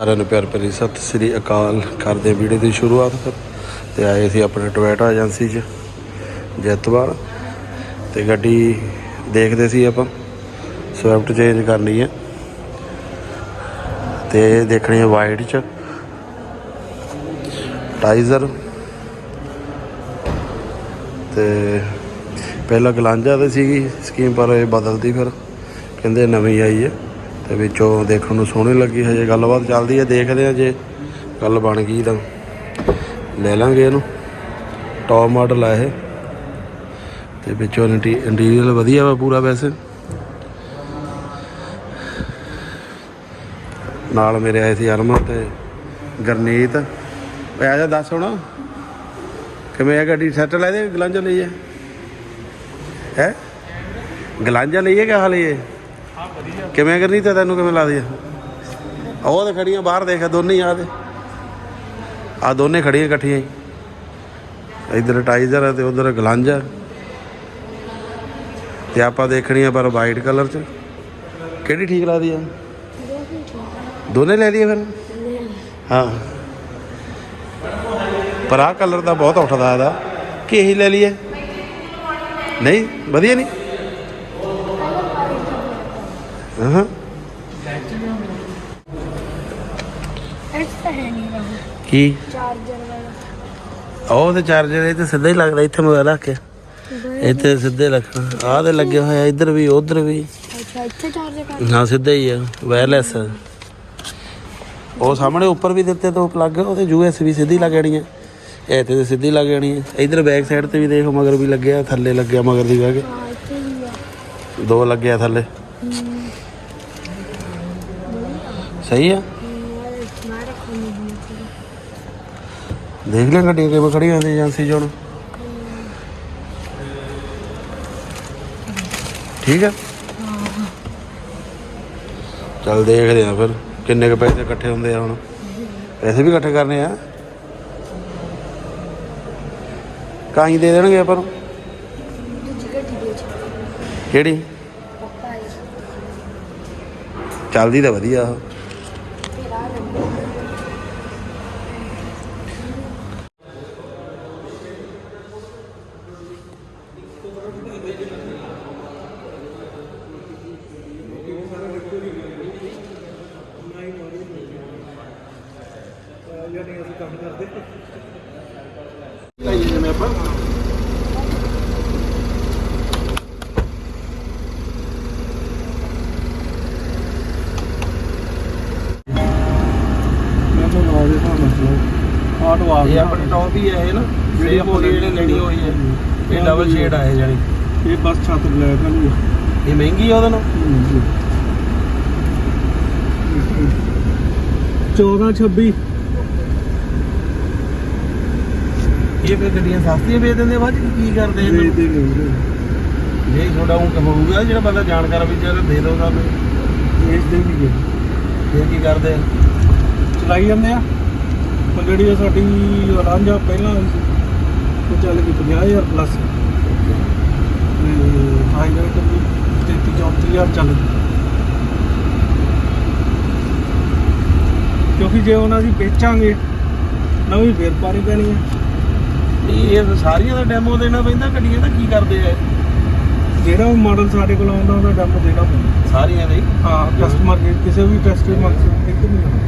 ਸਾਰਿਆਂ ਨੂੰ ਪਿਆਰ ਭਰੀ ਸਤਿ ਸ੍ਰੀ ਅਕਾਲ। ਕਰਦੇ ਵੀਡੀਓ ਦੀ ਸ਼ੁਰੂਆਤ ਫਿਰ ਤੇ ਆਏ ਸੀ ਆਪਣੇ ਟੋਇਟਾ ਏਜੰਸੀ 'ਚ ਜੈਤਵਾਲ ਤੇ ਗੱਡੀ ਦੇਖਦੇ ਸੀ ਆਪਾਂ। ਸਵਿਫਟ ਚੇਂਜ ਕਰਨੀ ਹੈ। ਤੇ ਦੇਖਣੀ ਹੈ ਵਾਈਟ 'ਚ। ਟਾਈਜ਼ਰ ਤੇ ਪਹਿਲਾਂ ਗਲਾਂਜਾ ਤੇ ਸੀਗੀ। ਸਕੀਮ ਪਰ ਇਹ ਬਦਲਦੀ ਫਿਰ। ਕਹਿੰਦੇ ਨਵੀਂ ਆਈ ਹੈ। ਤੇ ਵਿੱਚੋਂ ਦੇਖਣ ਨੂੰ ਸੋਹਣੀ ਲੱਗੀ, ਹਜੇ ਗੱਲਬਾਤ ਚੱਲਦੀ ਹੈ ਦੇਖਦੇ ਆ ਜੇ ਗੱਲ ਬਣ ਗਈ ਤਾਂ। ਲੈ ਲਾਂਗੇ ਇਹਨੂੰ। ਟੌਪ ਮਾਡਲ ਆ ਇਹ। ਤੇ ਵਿੱਚੋਂ ਇੰਟੀਰੀਅਰ ਵਧੀਆ ਵਾ ਪੂਰਾ ਵੈਸੇ। ਨਾਲ ਮੇਰੇ ਆਏ ਸੀ ਅਰਮਨ ਤੇ ਗਰਨੀਤ। ਓਏ ਆ ਜਾ ਦੱਸ ਹੁਣ। ਕਿਵੇਂ ਆ ਗੱਡੀ? ਸੈੱਟ ਲੈ ਦੇ, ਗਲਾਂਜਾ ਲਈਏ। ਹੈ? ਗਲਾਂਜਾ ਲਈਏ ਕਿ ਹਾਲੇ ਲਈਏ? ਕਿਵੇਂ ਕਰਨੀ ਤੇ ਤੈਨੂੰ ਕਿਵੇਂ ਲੱਗਦੀ ਆ? ਉਹ ਤੇ ਖੜੀਆਂ, ਬਾਹਰ ਦੇਖ ਦੋਨੇ ਹੀ ਆ ਦੇ ਆ ਦੋਨੇ ਖੜੀਆਂ ਇਕੱਠੀਆਂ ਹੀ। ਇਧਰ ਟਾਈਜ਼ਰ ਹੈ ਤੇ ਉਧਰ ਗਲਾਂਜਾ ਤੇ ਆਪਾਂ ਦੇਖਣੀ ਆ ਪਰ ਵਾਈਟ ਕਲਰ ਚ। ਕਿਹੜੀ ਠੀਕ ਲੱਗਦੀ ਆ? ਦੋਨੇ ਲੈ ਲਈਏ ਫਿਰ? ਹਾਂ। ਪਰ ਆਹ ਕਲਰ ਦਾ ਬਹੁਤ ਉੱਠਦਾ ਇਹਦਾ ਕਿ ਇਹੀ ਲੈ ਲਈਏ? ਨਹੀਂ, ਵਧੀਆ ਨਹੀਂ? ਹਾਂ ਕੀ? ਚਾਰਜਰ ਵਾਲਾ। ਉਹ ਤੇ ਚਾਰਜਰ ਇਹ ਤੇ ਸਿੱਧਾ ਹੀ ਲੱਗਦਾ ਇੱਥੇ ਮੋਬਾਈਲ ਰੱਖ ਕੇ। ਇੱਥੇ ਸਿੱਧੇ ਰੱਖਣਾ ਆਹ ਤੇ ਲੱਗੇ ਹੋਏ ਆ ਇੱਧਰ ਵੀ ਉਧਰ ਵੀ। ਅੱਛਾ ਇੱਥੇ ਚਾਰਜਰ ਕਰ। ਹਾਂ ਸਿੱਧਾ ਹੀ ਆ ਵਾਇਰਲੈਸ ਉਹ ਸਾਹਮਣੇ ਉੱਪਰ ਵੀ ਦਿੱਤੇ ਤੋਂ ਪਲੱਗ ਉਹਦੇ ਯੂਐਸਬੀ ਸਿੱਧੀ ਲੱਗ ਜਾਣੀ ਹੈ ਇਹ ਤੇ ਸਿੱਧੀ ਲੱਗ ਜਾਣੀ ਹੈ ਇਧਰ ਬੈਕ ਸਾਈਡ ਤੇ ਵੀ ਦੇਖ ਮਗਰ ਵੀ ਲੱਗਿਆ ਥੱਲੇ ਲੱਗਿਆ ਮਗਰ ਦੀ ਬਹਿ ਕੇ। ਹਾਂ ਇੱਥੇ ਹੀ ਆ। ਦੋ ਲੱਗਿਆ ਥੱਲੇ। ਸਹੀ ਆ? ਦੇਖ ਲੈ ਗੱਡੀਆਂ ਕਿਵੇਂ ਖੜੀਆਂ ਹੁੰਦੀਆਂ ਏਜੰਸੀ 'ਚ ਠੀਕ ਆ? ਚੱਲ ਦੇਖਦੇ ਆ ਫਿਰ, ਕਿੰਨੇ ਕੁ ਪੈਸੇ ਇਕੱਠੇ ਹੁੰਦੇ ਆ ਹੁਣ। ਪੈਸੇ ਵੀ ਇਕੱਠੇ ਕਰਨੇ ਆ। ਕਾਈ ਦੇ ਦੇਣਗੇ ਆਪਾਂ ਨੂੰ? ਕਿਹੜੀ? ਚੱਲਦੀ ਤਾਂ ਵਧੀਆ ਉਹ ਆਟੋ ਆ ਇਹ ਆਪਣੀ ਟੌਪ ਹੀ ਹੈ ਇਹ ਨਾ। ਜਿਹੜੀ ਹੋਲੀ ਇਹਨੇ ਲੈਣੀ ਹੋਈ ਹੈ। ਇਹ ਡਬਲ ਸ਼ੇਡ ਆ ਇਹ ਜਾਨੀ ਇਹ ਬਸ ਛੱਤ ਬਲੈਕ ਵਾਲੀ ਹੈ ਇਹ ਮਹਿੰਗੀ ਆ ਉਹਦੇ ਨਾਲ। 14 26 ਇਹ ਫਿਰ ਗੱਡੀਆਂ ਸਸਤੀਆਂ ਵੇਚ ਦਿੰਦੇ ਆ ਬਾਅਦ ਚ ਕੀ ਕਰਦੇ ਦੇ ਇਹਨੂੰ? ਦੇ ਨਹੀਂ ਜੇ ਥੋੜਾ ਉਹ ਹੋਊਗਾ ਜਿਹੜਾ ਬੰਦਾ ਜਾਣਕਾਰ ਵੀ ਜਿਹੜਾ ਦੇ ਦੋ ਸਾਨੂੰ। ਇਸ ਦੇ ਨਹੀਂ ਗਏ ਫਿਰ ਕੀ ਕਰਦੇ? ਆ ਚਲਾਈ ਜਾਂਦੇ ਆ। ਪਰ ਜਿਹੜੀ ਸਾਡੀ ਰਾਂਝਾ ਪਹਿਲਾਂ ਸੀ। ਉਹ ਚੱਲ ਗਈ 50000 ਪਲੱਸ ਤੇ ਹਾਈਡਰ ਕੰਪਨੀ 33 34000 ਚੱਲ ਗਈ। ਕਿਉਂਕਿ ਜੇ ਉਹਨਾਂ ਦੀ ਵੇਚਾਂਗੇ ਨਵੀਂ ਫੇਰ ਪਾਣੀ ਪੈਣੀ ਹੈ ਇਹ ਸਾਰੀਆਂ ਦਾ ਡੈਮੋ ਦੇਣਾ ਪੈਂਦਾ ਗੱਡੀਆਂ ਦਾ ਕੀ ਕਰਦੇ ਆ ਜਿਹੜਾ ਵੀ ਮਾਡਲ ਸਾਡੇ ਕੋਲ ਆਉਂਦਾ ਉਹਦਾ ਡੈਮੋ ਦੇਣਾ ਪੈਂਦਾ। ਸਾਰੀਆਂ ਦਾ ਹੀ? ਹਾਂ ਕਸਟਮਰ ਕਿਸੇ ਵੀ ਕਸਟਮਰ ਇੱਕ ਮਹੀਨਾ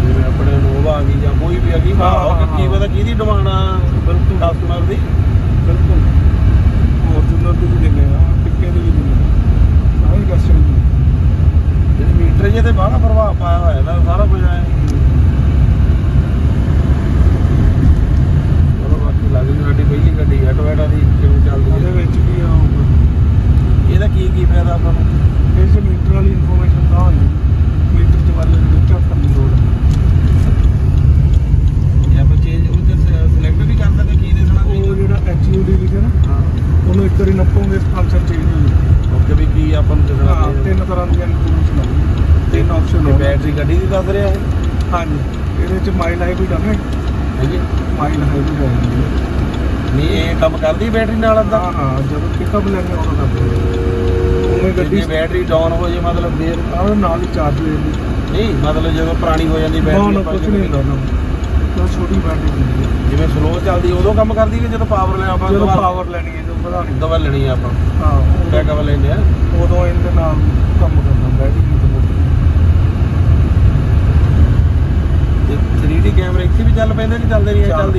ਜਿਵੇਂ ਆਪਣੇ ਨੋਵਾ ਆ ਗਈ ਜਾਂ ਕੋਈ ਵੀ ਆ ਗਈ ਹਾਂ, ਕੀ। ਪਤਾ ਕਿਹਦੀ ਡਿਮਾਂਡ ਆ ਬਿਲਕੁਲ। ਕਸਟਮਰ ਦੀ? ਬਿਲਕੁਲ। ਫੋਰਚੂਨਰ ਦੀ ਵੀ ਦਿੰਦੇ ਆ ਟਿੱਕੇ ਦੀ ਵੀ ਦਿੰਦੇ ਆ ਸਾਰੇ ਕਸਟਮਰ ਦੀ ਜਿਹੜੇ ਮੀਟਰ ਜੇ ਤੇ ਬਾਹਲਾ ਪ੍ਰਭਾਵ ਪਾਇਆ ਹੋਇਆ ਇਹਦਾ ਸਾਰਾ ਕੁਝ ਆਇਆ ਚਲੋ ਬਾਕੀ ਲੱਗ ਗਈ ਸਾਡੀ ਪਹਿਲੀ ਗੱਡੀ ਆ ਟੋਇਟਾ ਦੀ ਕਿਵੇਂ ਚੱਲਦੀ ਉਹਦੇ ਹੈ ਵਿੱਚ ਕੀ ਆਊਗਾ ਇਹਦਾ ਇਸ ਮੀਟਰ ਵਾਲੀ ਇਨਫੋਰਮੇਸ਼ਨ ਤਾਂ ਮੀਟਰ ਦੇ ਬਾਰੇ ਵਿੱਚ ਲੋੜ ਹੈ। ਇਹ ਆਪਾਂ ਚੇਂਜ ਉਹ ਤੇ ਸਿਲੈਕਟ ਵੀ ਕਰ ਸਕਦੇ ਕੀ ਦੇਖਣਾ ਉਹ ਜਿਹੜਾ ਐਚਯੂਡੀ ਲਿਖਿਆ ਨਾ ਹਾਂ। ਉਹਨੂੰ ਇੱਕ ਵਾਰੀ ਨੱਪੋਗੇ ਚੇਂਜ ਹੋ ਜਾਊਗਾ ਓਕੇ ਵੀ ਕੀ ਆਪਾਂ ਨੂੰ ਦੇਖਣਾ ਹਾਂ ਤਿੰਨ ਤਰ੍ਹਾਂ ਦੀਆਂ ਇਨਫੋਰਮੇਸ਼ਨ ਤਿੰਨ ਆਪਸ਼ਨ ਹੋ ਬੈਟਰੀ ਗੱਡੀ ਦੀ ਦੱਸ ਰਿਹਾ ਹੈ ਹਾਂਜੀ। ਇਹਦੇ ਚ ਮਾਈਲ ਹਾਈ ਵੀ ਜਾਣਾ ਹੈਗੀ ਮਾਈਲ ਵੀ ਨਹੀਂ ਇਹ ਕੰਮ ਕਰਦੀ ਬੈਟਰੀ ਨਾਲ ਅੱਦਾ ਹਾਂ ਹਾਂ ਜਦੋਂ ਪਿਕਅਪ ਲੈਣੇ ਆਉਣਾ ਕਰਦੇ ਜਿਵੇਂ ਗੱਡੀ ਬੈਟਰੀ ਡਾਊਨ ਹੋ ਜੇ ਮਤਲਬ ਫੇਰ ਆਹ ਨਾਲ ਹੀ ਚਾਰਜ ਲੈ ਲਈ ਨਹੀਂ ਮਤਲਬ ਜਦੋਂ ਪੁਰਾਣੀ ਹੋ ਜਾਂਦੀ ਬੈਟਰੀ ਨਾ ਕੁਝ ਨਹੀਂ ਹੁੰਦਾ। ਨਾ ਛੋਟੀ ਬੈਟਰੀ ਹੁੰਦੀ ਹੈ। ਜਿਵੇਂ ਸਲੋ ਚੱਲਦੀ ਉਦੋਂ ਕੰਮ ਕਰਦੀ ਕਿ ਜਦੋਂ ਪਾਵਰ ਲੈ ਆਪਾਂ ਜਦੋਂ ਪਾਵਰ ਲੈਣੀ ਹੈ ਜਦੋਂ ਵਧਾਣੀ ਦਵਾ ਲੈਣੀ ਆ ਆਪਾਂ। ਹਾਂ ਬੈਕਅਪ ਲੈਂਦੇ ਆ। ਉਦੋਂ ਇਹਦੇ ਨਾਲ ਕੰਮ ਕਰਨਾ ਬੈਟਰੀ ਦੀ ਤੇ 3D ਕੈਮਰੇ ਇੱਥੇ ਵੀ ਚੱਲ ਪੈਂਦੇ ਕਿ ਚੱਲਦੇ ਨਹੀਂ ਚੱਲਦੀ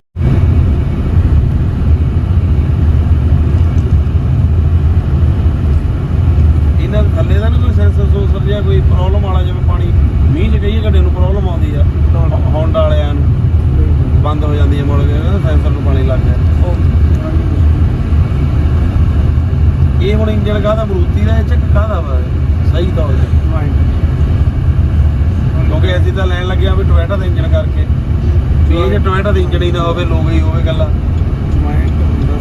ਇਹਨਾਂ ਦੇ ਥੱਲੇ ਦਾ ਨਾ ਕੋਈ ਸੈਂਸਰ ਸੂਸਰ ਜਾਂ ਕੋਈ ਪ੍ਰੋਬਲਮ ਵਾਲਾ ਜਿਵੇਂ ਪਾਣੀ ਮੀਂਹ ਚ ਕਈ ਗੱਡੇ ਨੂੰ ਪ੍ਰੋਬਲਮ ਆਉਂਦੀ ਆ ਹੋਂਡਾ ਵਾਲਿਆਂ ਨੂੰ ਬੰਦ ਹੋ ਜਾਂਦੀ ਹੈ ਮੁੜ ਕੇ ਨਾ ਸੈਂਸਰ ਨੂੰ ਪਾਣੀ ਲੱਗ ਗਿਆ ਇਹ ਹੁਣ ਇੰਜਨ ਕਾਹਦਾ ਮਰੂਤੀ ਦਾ ਇਹ ਚ ਕਾਹਦਾ ਵਾ? ਸਹੀ ਤਾਂ ਹੋ ਜਾਏ। ਕਿਉਂਕਿ ਅਸੀਂ ਤਾਂ ਲੈਣ ਲੱਗਿਆ ਵੀ ਟੋਇਟਾ ਦਾ ਇੰਜਨ ਕਰਕੇ। ਵੀ ਇਹ ਜੇ ਟੋਇਟਾ ਦਾ ਇੰਜਨ ਹੀ ਨਾ ਹੋਵੇ, ਲੋਕ ਹੀ ਹੋਵੇ ਗੱਲਾਂ।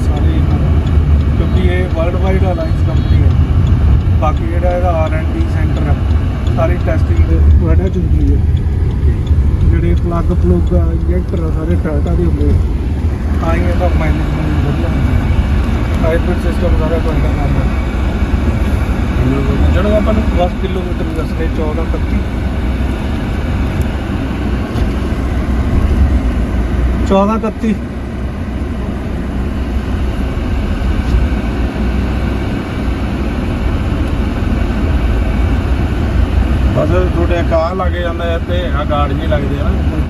ਸਾਰੇ ਇਹਨਾਂ ਦਾ। ਕਿਉਂਕਿ ਇਹ ਵਰਲਡ ਵਾਈਡ ਅਲਾਈਅੰਸ ਕੰਪਨੀ ਹੈ। ਬਾਕੀ ਜਿਹੜਾ ਇਹਦਾ ਆਰ ਐਂਡ ਡੀ ਸੈਂਟਰ ਹੈ, ਸਾਰੀ ਟੈਸਟਿੰਗ ਦੇ ਵਰਡਾ ਚ ਹੁੰਦੀ ਹੈ। ਜਿਹੜੇ ਪਲੱਗ ਪਲੁੱਗ ਇੰਜੈਕਟਰ ਆ, ਸਾਰੇ ਟਾਟਾ ਦੇ ਹੁੰਦੇ ਆ। ਤਾਂ ਹੀ ਇਹਦਾ ਮੈਨੇਜਮੈਂਟ ਵਧੀਆ ਹੁੰਦਾ ਹਾਈਬ੍ਰਿਡ ਸਿਸਟਮ ਸਾਰਾ ਟਾਟਾ ਦਾ ਜਿਹੜਾ ਆਪਾਂ ਨੂੰ 10 ਕਿਲੋਮੀਟਰ ਰਸਤੇ 14 31 14 31 ਬਸ ਤੁਹਾਡੇ ਕਾਰ ਲੱਗ ਜਾਂਦਾ ਹੈ ਤੇ ਹੈਗਾ ਗਾਰਡ ਜੀ ਲੱਗਦੇ ਆ ਨਾ।